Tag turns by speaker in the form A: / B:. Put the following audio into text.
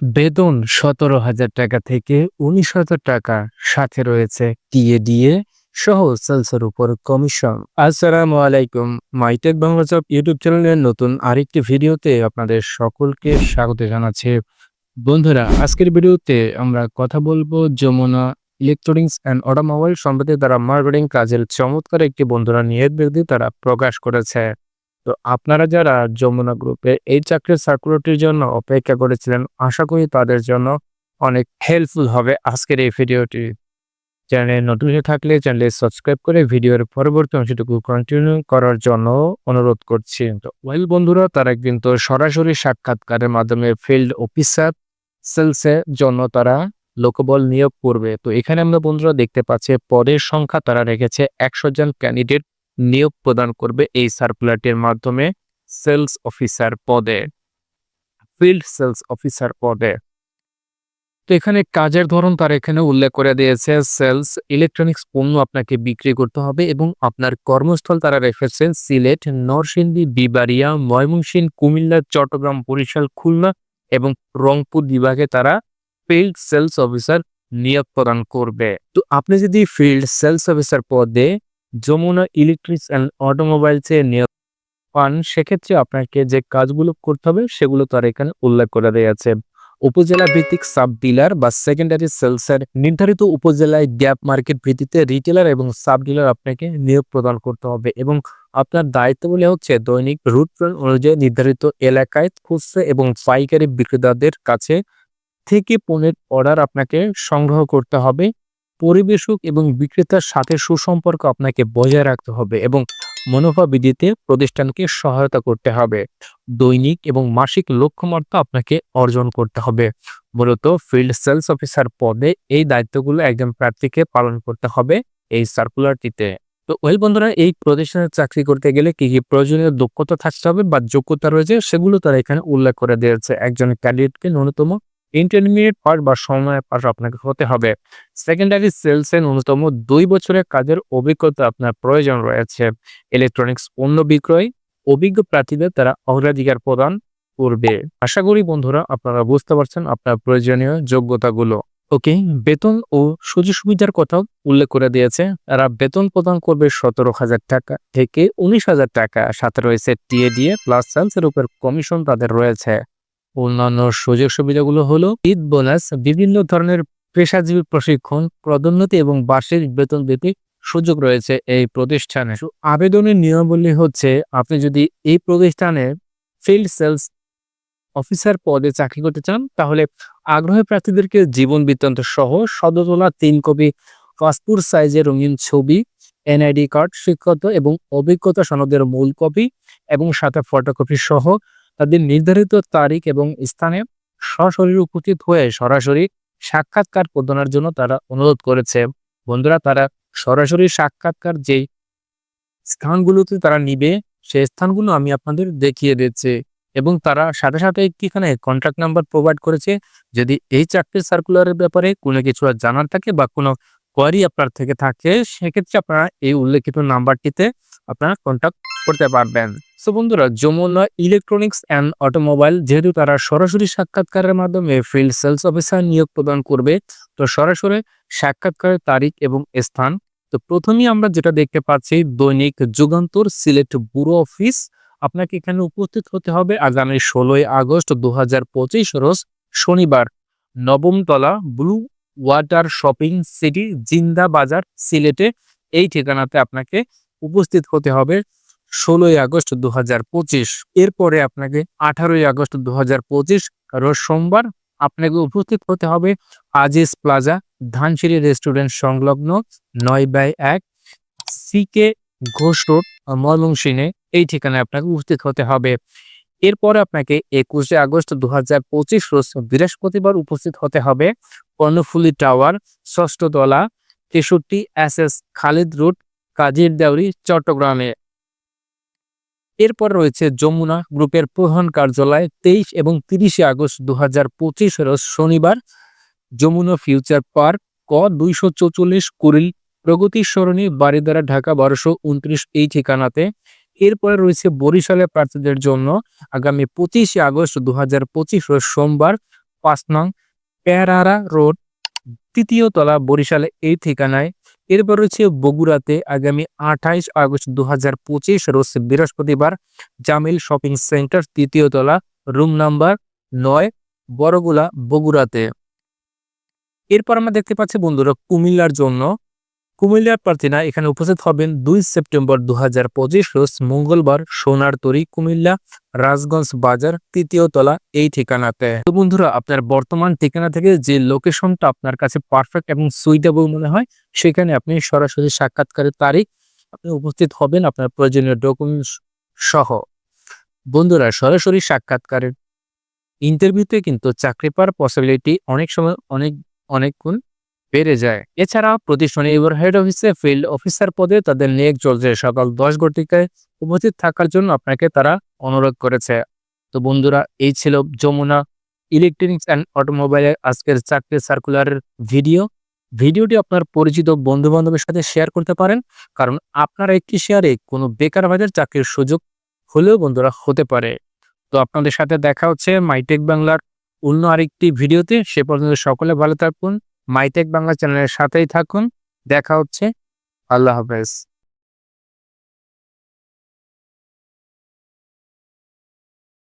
A: বেতন সতেরো হাজার টাকা থেকে উনিশ হাজার টাকা সাথে রয়েছে টিএ, ডিএ সহ সেলসের উপর কমিশন। আসসালামু আলাইকুম, মাইটেক বাংলা জব ইউটিউব চ্যানেলের নতুন আরেকটি ভিডিওতে আপনাদের সকলকে স্বাগত জানাচ্ছি। বন্ধুরা, আজকের ভিডিওতে আমরা কথা বলব যমুনা ইলেকট্রনিক্স অ্যান্ড অটোমোবাইল সম্পর্কে। তারা মার্কেটিং কাজের চমৎকার একটি বন্ধুরা নিয়ত বিরতি তারা প্রকাশ করেছে। তো আপনারা যারা যমুনা গ্রুপে এই চাকরির সার্কুলারটির জন্য অপেক্ষা করেছিলেন, আশা করি তাদের জন্য অনেক হেল্পফুল হবে আজকের এই ভিডিওটি চ্যানেলে নতুন হয়ে থাকলে চ্যানেলে সাবস্ক্রাইব করে ভিডিওর পরবর্তী অংশটুকু কন্টিনিউ করার জন্য অনুরোধ করছি। তো ওয়েল বন্ধুরা, তারা কিন্তু সরাসরি সাক্ষাৎকারের মাধ্যমে ফিল্ড অফিসার সেলসের জন্য তারা লোকবল নিয়োগ করবে। তো এখানে আমরা বন্ধুরা দেখতে পাচ্ছি, পদের সংখ্যা তারা রেখেছে একশো জন ক্যান্ডিডেট নিয়োগ প্রদান করবে এই সার্কুলারটির মাধ্যমে সেলস অফিসার পদে, ফিল্ড সেলস অফিসার পদে। তো এখানে কাজের ধরন তার এখানে উল্লেখ করে দিয়েছে, সেলস ইলেকট্রনিক্স পণ্য আপনাকে বিক্রি করতে হবে এবং আপনার কর্মস্থল তারা রেখেছে, সিলেট, নরসিংদী, বিবাড়িয়া, ময়মনসিংহ, কুমিল্লা, চট্টগ্রাম, বরিশাল, খুলনা এবং রংপুর বিভাগে তারা ফিল্ড সেলস অফিসার নিয়োগ প্রদান করবে। তো আপনি যদি ফিল্ড সেলস অফিসার পদে যমুনা ইলেকট্রিক্স অ্যান্ড অটোমোবাইলসে নিয়োগ পান, সেক্ষেত্রে আপনাকে যে কাজগুলো করতে হবে, সেগুলো তার এখানে উল্লেখ করে দেওয়া আছে। উপজেলা ভিত্তিক সাব ডিলার বা সেকেন্ডারি সেলসের নির্ধারিত উপজেলায় গ্যাপ মার্কেট ভিত্তিতে রিটেলার এবং সাব ডিলার আপনাকে নিয়োগ প্রদান করতে হবে এবং আপনার দায়িত্বগুলি হচ্ছে দৈনিক রুট প্ল্যান অনুযায়ী নির্ধারিত এলাকায় খুচরা এবং পাইকারি বিক্রেতাদের কাছে থেকে পণ্যের অর্ডার আপনাকে সংগ্রহ করতে হবে। পরিবেশক এবং বিক্রেতার সাথে সুসম্পর্ক আপনাকে বজায় রাখতে হবে এবং মুনাফা বৃদ্ধিতে প্রতিষ্ঠানকে সহায়তা করতে হবে। দৈনিক এবং মাসিক লক্ষ্যমাত্রা আপনাকে অর্জন করতে হবে। মূলত ফিল্ড সেলস অফিসার পদে এই দায়িত্বগুলো একজন প্রার্থীকে পালন করতে হবে এই সার্কুলারটিতে। তো ওয়েল বন্ধুরা, এই প্রতিষ্ঠানে চাকরি করতে গেলে কি কি প্রয়োজনীয় দক্ষতা থাকতে হবে বা যোগ্যতা রয়েছে সেগুলো তারা এখানে উল্লেখ করে দিয়েছে। একজন ক্যান্ডিডেটকে ন্যূনতম ইন্টারমিডিয়েট পাস বা সময় পাস আপনাকে হতে হবে। সেকেন্ডারি সেলসে ন্যূনতম দুই বছরের কাজের অভিজ্ঞতা আপনার প্রয়োজন রয়েছে। ইলেকট্রনিক্স পণ্য বিক্রয়, অভিজ্ঞ প্রার্থীদের তারা অগ্রাধিকার প্রদান করবে। আশা করি বন্ধুরা আপনারা বুঝতে পারছেন আপনার প্রয়োজনীয় যোগ্যতাগুলো। ওকে বেতন ও সুযোগ সুবিধার কথাও উল্লেখ করে দিয়েছে। তারা বেতন প্রদান করবে সতেরো হাজার টাকা থেকে উনিশ হাজার টাকা। সাথে রয়েছে টিএ দিয়ে প্লাস সেলসের উপর কমিশন তাদের রয়েছে। অন্যান্য সুযোগ সুবিধাগুলো হলো ঈদ বোনাস, বিভিন্ন ধরনের পেশাজীবী প্রশিক্ষণ, পদোন্নতি এবং বার্ষিক বেতন বৃদ্ধি সুযোগ রয়েছে এই প্রতিষ্ঠানে। আবেদনের নিয়মাবলী হচ্ছে, আপনি যদি এই প্রতিষ্ঠানে ফিল্ড সেলস অফিসার পদে চাকরি করতে চান, তাহলে আগ্রহী প্রার্থীদেরকে জীবন বৃত্তান্ত সহ সদতলা তিন কপি পাসপোর্ট সাইজের রঙিন ছবি, এনআইডি কার্ড শিক্ষত এবং অভিজ্ঞতা সনদের মূল কপি এবং সাথে ফটোকপি সহ তাদের নির্ধারিত তারিখ এবং স্থানে সশরীর উপস্থিত হয়ে সরাসরি সাক্ষাৎকার প্রদানের জন্য তারা অনুরোধ করেছে। বন্ধুরা, তারা সরাসরি সাক্ষাৎকার যেই স্থানগুলোতে তারা নিবে, সেই স্থানগুলো আমি আপনাদের দেখিয়ে দিচ্ছি। এবং তারা সাথে সাথে একটি এখানে কন্ট্যাক্ট নাম্বার প্রোভাইড করেছে। যদি এই চাকরির সার্কুলারের ব্যাপারে কোনো কিছু জানার থাকে বা কোনো কোয়ারি আপনার থেকে থাকে, সেক্ষেত্রে আপনারা এই উল্লেখিত নাম্বারটিতে আপনারা কন্ট্যাক্ট করতে পারবেন। সো বন্ধুরা, যমুনা ইলেকট্রনিক্স অ্যান্ড অটোমোবাইল যেহেতু তারা সরাসরি সাক্ষাৎকারের মাধ্যমে ফিল্ড সেলস অফিসার নিয়োগ প্রদান করবে, তো সরাসরি সাক্ষাৎকারের তারিখ এবং স্থান। তো প্রথমেই আমরা যেটা দেখতে পাচ্ছি, দৈনিক যুগান্তর সিলেট ব্যুরো অফিস। আপনাকে এখানে উপস্থিত হতে হবে আগামী ষোলোই আগস্ট দু হাজার পঁচিশ রোজ শনিবার। নবমতলা blue water shopping city, Zinda Bazar, সিলেটে। এই ঠিকানাতে আপনাকে উপস্থিত হতে হবে। ষোলোই আগস্ট দু হাজার পঁচিশ। এরপরে আপনাকে আঠারোই আগস্ট দু হাজার পঁচিশ রোজ সোমবার আপনাকে উপস্থিত হতে হবে আজিজ প্লাজা ধানসিঁড়ি রেস্টুরেন্ট সংলগ্ন নয় বাই এক সিকে ঘোষ রোড, ময়মনসিংহে। এই ঠিকানায় আপনাকে উপস্থিত হতে হবে। এরপরে আপনাকে একুশে আগস্ট দু হাজার পঁচিশ রোজ বৃহস্পতিবার উপস্থিত হতে হবে কর্ণফুলি টাওয়ার, ষষ্ঠতলা তেষট্টি এস এস খালিদ রোড কাজীর দেউরি চট্টগ্রামে। এরপর রয়েছে যমুনা গ্রুপের প্রধান কার্যালয় তেইশ এবং তিরিশে আগস্ট দু রোজ শনিবার যমুনা ফিউচার পার্ক ক দুইশো চৌচল্লিশ কুড়িল প্রগতি সরণি বারিদারা ঢাকা বারোশো উনত্রিশ এই ঠিকানাতে। এরপরে রয়েছে বরিশালে প্রার্থীদের জন্য আগামী পঁচিশে আগস্ট দু রোজ সোমবার পাঁচ নং পেয়ারারা রোড তৃতীয় তলা বরিশালে এই ঠিকানায় এরপর রয়েছে বগুড়াতে আগামী আঠাইশ আগস্ট দু হাজার পঁচিশ রয়েছে বৃহস্পতিবার জামিল শপিং সেন্টার তৃতীয় তলা, রুম নাম্বার নয় বড়গুলা বগুড়াতে। এরপর আমরা দেখতে পাচ্ছি বন্ধুরা কুমিল্লার জন্য কুমিল্লার প্রার্থীরা এখানে উপস্থিত হবেন দুই সেপ্টেম্বর দু হাজার পঁচিশ রোজ মঙ্গলবার সোনার তরী, কুমিল্লা, রাজগঞ্জ বাজার, তৃতীয় তলা এই ঠিকানাতে। তো বন্ধুরা, আপনার বর্তমান ঠিকানা থেকে যে লোকেশনটা আপনার কাছে পারফেক্ট এবং সুইটেবল মনে হয়, সেখানে আপনি সরাসরি সাক্ষাৎকারের তারিখ আপনি উপস্থিত হবেন আপনার প্রয়োজনীয় ডকুমেন্টস সহ। বন্ধুরা, সরাসরি সাক্ষাৎকারের ইন্টারভিউতে কিন্তু চাকরি পাওয়ার পসিবিলিটি অনেক সময় অনেক অনেক গুণ বেড়ে যায়। এছাড়া প্রতিষ্ঠানে এবার হেড অফিসে ফিল্ড অফিসার পদে তাদের নিয়োগ চলছে। সকাল দশ ঘটিকায় উপস্থিত থাকার জন্য আপনাকে তারা অনুরোধ করেছে। তো বন্ধুরা, এই ছিল যমুনা ইলেকট্রনিক্স অ্যান্ড অটোমোবাইলের আজকের চাকরি সার্কুলারের ভিডিও ভিডিওটি আপনার পরিচিত বন্ধু বান্ধবের সাথে শেয়ার করতে পারেন। কারণ আপনার একটি শেয়ারে কোনো বেকার ভাইদের চাকরির সুযোগ হলেও বন্ধুরা হতে পারে। তো আপনাদের সাথে দেখা হচ্ছে মাইটেক বাংলার অন্য আরেকটি ভিডিওতে সে পর্যন্ত সকলে ভালো থাকুন। মাইটেক বাংলা চ্যানেলের সাথেই থাকুন। দেখা হচ্ছে। আল্লাহ হাফেজ।